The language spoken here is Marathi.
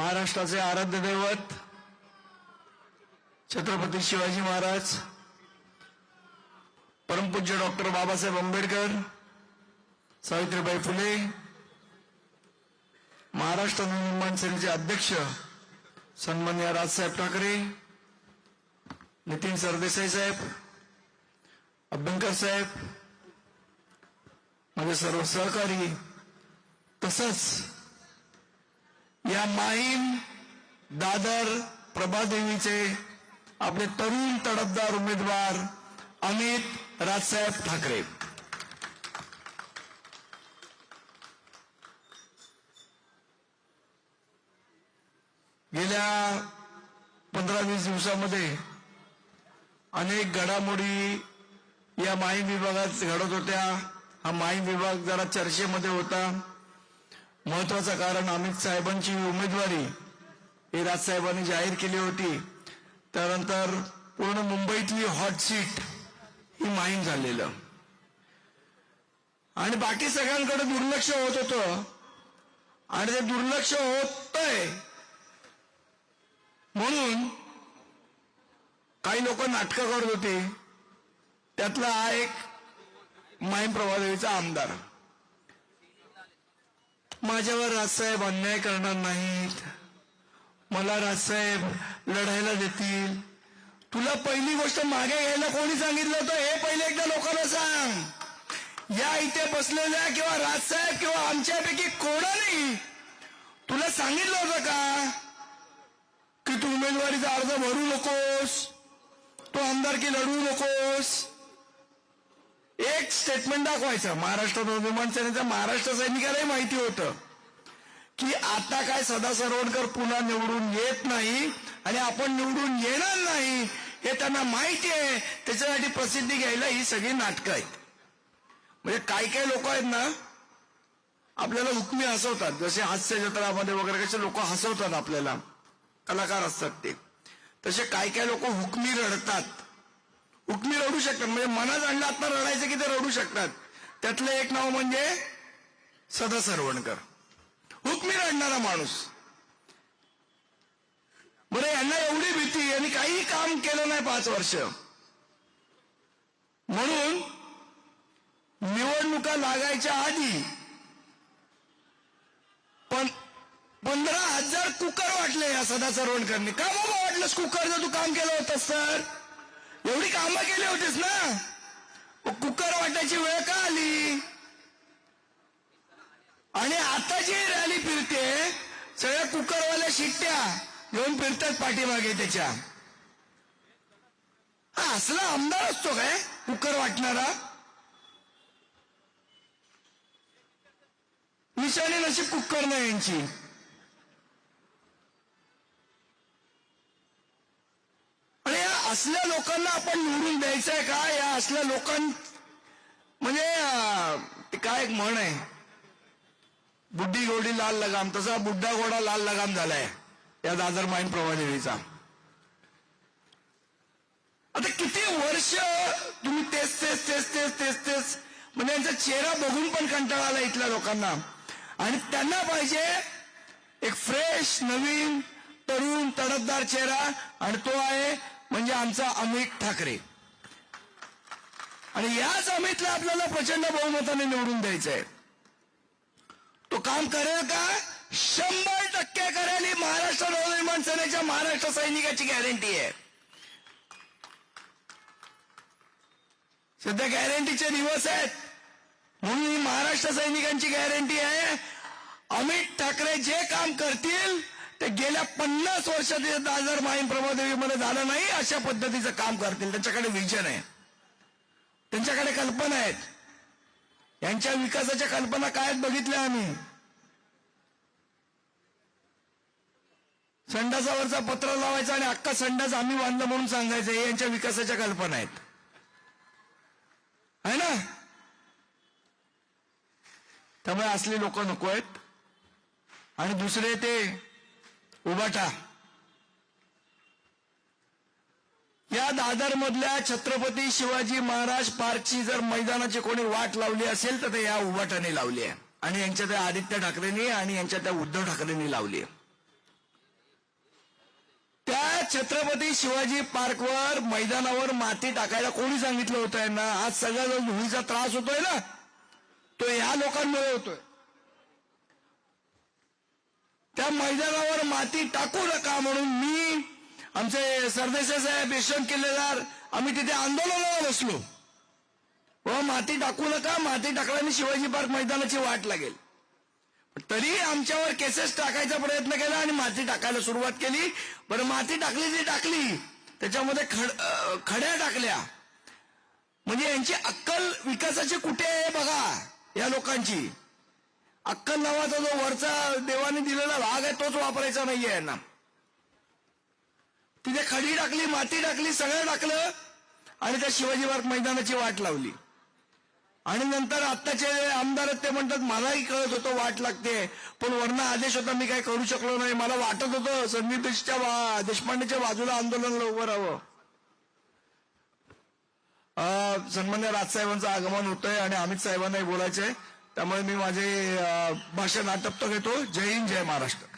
महाराष्ट्राचे आराध्य दैवत छत्रपती शिवाजी महाराज परमपूज्य डॉक्टर बाबासाहेब आंबेडकर सावित्रीबाई फुले महाराष्ट्र नवनिर्माण सेनेचे अध्यक्ष सन्मान्य राजसाहेब ठाकरे नितीन सरदेसाई साहेब अभ्यंकर साहेब माझे सर्व सहकारी तसंच या माहीम दादर प्रभादेवीचे आपले तरुण तडफदार उमेदवार अमित राजसाहेब ठाकरे. गेल्या पंधरा वीस दिवसामध्ये अनेक घडामोडी या माहीम विभागात घडत होत्या. हा माहीम विभाग जरा चर्चेमध्ये होता. महत्वाचं कारण अमित साहेबांची उमेदवारी. ही राजसाहेबांनी जाहीर केली होती. त्यानंतर पूर्ण मुंबईतली हॉट सीट ही माहीम झालेलं. आणि बाकी सगळ्यांकडे दुर्लक्ष होत होतं. आणि ते दुर्लक्ष होतंय म्हणून काही लोक नाटकं करत होते. त्यातला हा एक माहीम प्रभादेवीचा आमदार. माझ्यावर राजसाहेब अन्याय करणार नाहीत. मला राजसाहेब लढायला देतील. तुला पहिली गोष्ट मागे घ्यायला कोणी सांगितलं होतं? हे पहिले एकदा लोकांना सांग. या इथे बसलेल्या किंवा राजसाहेब किंवा आमच्यापैकी कोणाने? तुला सांगितलं होतं का? की तू उमेदवारीचा अर्ज भरू नकोस. तू आमदारकी लढवू नकोस. एक स्टेटमेंट दाखवायचं. महाराष्ट्र नवनिर्माण सेनेच्या महाराष्ट्र सैनिकालाही माहिती होतं. की आता काय सदा सरवणकर पुन्हा निवडून येत नाही आणि आपण निवडून येणार नाही हे त्यांना माहिती आहे. त्याच्यासाठी प्रसिद्धी घ्यायला ही सगळी नाटकं आहेत. म्हणजे काही काही लोक आहेत ना आपल्याला हुकमी हसवतात. जसे हास्य जत्रामध्ये वगैरे कसे लोक हसवतात आपल्याला. कलाकार असतात ते. तसे काही काही लोक हुकमी रडतात. हुकमी रडू शकतात. म्हणजे मनात आणलं आता रडायचं की ते रडू शकतात. त्यातलं एक नाव म्हणजे सदा सरवणकर. हुकमी रडणारा माणूस. बरं यांना एवढी भीती आणि काही काम केलं नाही पाच वर्ष. म्हणून निवडणुका लागायच्या आधी पण पंधरा हजार कुकर वाटले या सदा सरवणकरनी. का बाबा वाटलंस कुकरचं तू काम केलं होतंस सर? एवढी कामं केली होतीस ना? कुकर वाटायची वेळ का आली? आणि आता जी रॅली फिरते सगळ्या कुकरवाल्या शिट्ट्या घेऊन फिरतात पाठीमागे त्याच्या. हा असला आमदार असतो काय कुकर वाटणारा? निशाने नशीब कुकर नाही यांची आणि या असल्या लोकांना आपण निवडून द्यायचंय का? या असल्या लोकां म्हणजे काय एक म्हण आहे. बुद्धी घोडी लाल लगाम. तसा बुड्ढा घोडा लाल लगाम झालाय. या दादर माईन प्रभादेवीचा आता किती वर्ष तुम्ही तेच तेच तेच तेच तेच तेच म्हणजे यांचा चेहरा बघून पण कंटाळा आला इथल्या लोकांना. आणि त्यांना पाहिजे एक फ्रेश नवीन तरुण तडफदार चेहरा. आणि तो आहे म्हणजे आमचा अमित ठाकरे. आणि याच अमितला आपल्याला प्रचंड बहुमताने निवडून द्यायचं आहे तो काम करेल का? शंभर टक्के करेल. ही महाराष्ट्र नवनिर्माण सेनेच्या महाराष्ट्र सैनिकाची गॅरंटी आहे. सध्या गॅरंटीचे दिवस आहेत. म्हणून ही महाराष्ट्र सैनिकांची गॅरंटी आहे. अमित ठाकरे जे काम करतील ते गेल्या पन्नास वर्षात हे दादर माहीम प्रभादेवीमध्ये झालं नाही अशा पद्धतीचं काम करतील. त्यांच्याकडे विजन आहे. त्यांच्याकडे कल्पना आहेत. यांच्या विकासाच्या कल्पना काय बघितल्या आम्ही. संडासावरचा पत्र लावायचा आणि अख्खा संडास आम्ही बांधलं म्हणून सांगायचं हे यांच्या विकासाच्या कल्पना आहेत. आहे ना? त्यामुळे असले लोक नको आहेत. आणि दुसरे ते उबाटा. या दादर मधल्या छत्रपती शिवाजी महाराज पार्कची जर मैदानाची कोणी वाट लावली असेल तर ते या उभाटाने लावली आहे. आणि यांच्या त्या आदित्य ठाकरेंनी आणि यांच्या त्या उद्धव ठाकरेंनी लावली आहे. छत्रपती शिवाजी पार्कवर मैदानावर माती टाकायला कोणी सांगितलं होतं यांना? आज सगळ्या जो धुळीचा त्रास होतोय ना? तो या लोकांमुळे होतोय. त्या मैदानावर माती टाकू नका म्हणून मी आमचे सरदेसाई साहेब यशवंत किल्लेदार आम्ही तिथे आंदोलनाला बसलो. व माती टाकू नका माती टाकल्याने शिवाजी पार्क मैदानाची वाट लागेल. तरी आमच्यावर केसेस टाकायचा प्रयत्न केला आणि माती टाकायला सुरुवात केली. बरं माती टाकली ती टाकली. त्याच्यामध्ये खड खड्या टाकल्या. म्हणजे यांची अक्कल विकासाची कुठे आहे बघा या लोकांची. अक्कल नावाचा जो वरचा देवाने दिलेला भाग आहे तोच वापरायचा नाहीये यांना. तिथे खडी टाकली माती टाकली सगळं टाकलं आणि त्या शिवाजी पार्क मैदानाची वाट लावली. आणि नंतर आत्ताचे आमदार ते म्हणतात मलाही कळत होतं वाट लागते पण वरना आदेश होता मी काही करू शकलो नाही. मला वाटत होतं संदीप देशच्या देशपांडेच्या बाजूला आंदोलनाला उभं राहावं. सन्मान्य राजसाहेबांचं आगमन होतंय आणि अमित साहेबांनाही बोलायचंय. त्यामुळे मी माझे भाषण आटपतो घेतो. जय हिंद जय महाराष्ट्र.